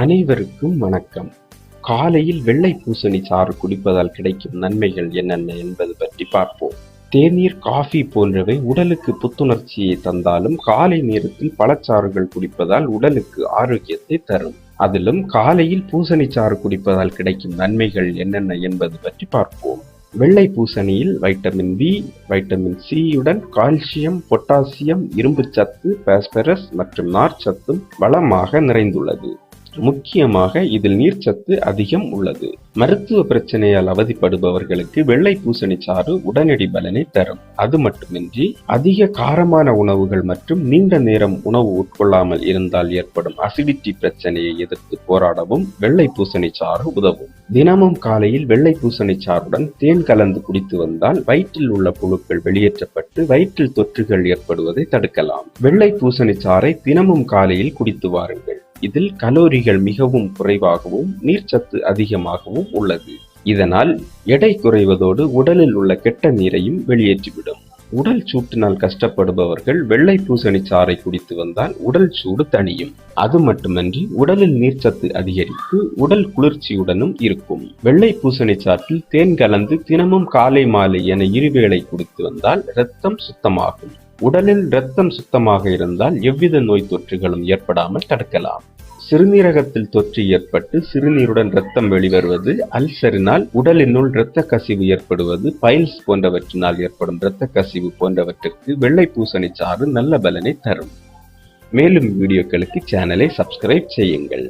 அனைவருக்கும் வணக்கம். காலையில் வெள்ளை பூசணி சாறு குடிப்பதால் கிடைக்கும் நன்மைகள் என்னென்ன என்பது பற்றி பார்ப்போம். தேநீர் காஃபி போன்றவை உடலுக்கு புத்துணர்ச்சியை தந்தாலும் காலை நேரத்தில் பழச்சாறுகள் குடிப்பதால் உடலுக்கு ஆரோக்கியத்தை தரும். அதிலும் காலையில் பூசணி சாறு குடிப்பதால் கிடைக்கும் நன்மைகள் என்னென்ன என்பது பற்றி பார்ப்போம். வெள்ளை பூசணியில் வைட்டமின் பி வைட்டமின் சியுடன் கால்சியம் பொட்டாசியம் இரும்புச்சத்து பாஸ்பரஸ் மற்றும் நார்ச்சத்தும் வளமாக நிறைந்துள்ளது. முக்கியமாக இதில் நீர்ச்சத்து அதிகம் உள்ளது. மருத்துவ பிரச்சனையால் அவதிப்படுபவர்களுக்கு வெள்ளை பூசணி சாறு உடனடி பலனை தரும். அது மட்டுமின்றி அதிக காரமான உணவுகள் மற்றும் நீண்ட நேரம் உணவு உட்கொள்ளாமல் இருந்தால் ஏற்படும் அசிடிட்டி பிரச்சனையை எதிர்த்து போராடவும் வெள்ளை பூசணி சாறு உதவும். தினமும் காலையில் வெள்ளை பூசணி சாறுடன் தேன் கலந்து குடித்து வந்தால் வயிற்றில் உள்ள புழுக்கள் வெளியேற்றப்பட்டு வயிற்றில் தொற்றுகள் ஏற்படுவதை தடுக்கலாம். வெள்ளை பூசணி சாறை தினமும் காலையில் குடித்து வாருங்கள். இதில் கலோரிகள் மிகவும் குறைவாகவும் நீர்ச்சத்து அதிகமாகவும் உள்ளது. இதனால் எடை குறைவதோடு உடலில் உள்ள கெட்ட நீரையும் வெளியேற்றிவிடும். உடல் சூட்டினால் கஷ்டப்படுபவர்கள் வெள்ளை பூசணி சாறை குடித்து வந்தால் உடல் சூடு தணியும். அது மட்டுமன்றி உடலில் நீர்ச்சத்து அதிகரித்து உடல் குளிர்ச்சியுடனும் இருக்கும். வெள்ளை பூசணி சாற்றில் தேன் கலந்து தினமும் காலை மாலை என இருவேளை குடித்து வந்தால் இரத்தம் சுத்தமாகும். உடலில் இரத்தம் சுத்தமாக இருந்தால் எவ்வித நோய் தொற்றுகளும் ஏற்படாமல் தடுக்கலாம். சிறுநீரகத்தில் தொற்று ஏற்பட்டு சிறுநீருடன் இரத்தம் வெளிவருவது அல்சரினால் உடலினுள் இரத்த கசிவு ஏற்படுவது பைல்ஸ் போன்றவற்றினால் ஏற்படும் இரத்த கசிவு போன்றவற்றிற்கு வெள்ளை பூசணி சாறு நல்ல பலனை தரும். மேலும் வீடியோக்களுக்கு சேனலை சப்ஸ்கிரைப் செய்யுங்கள்.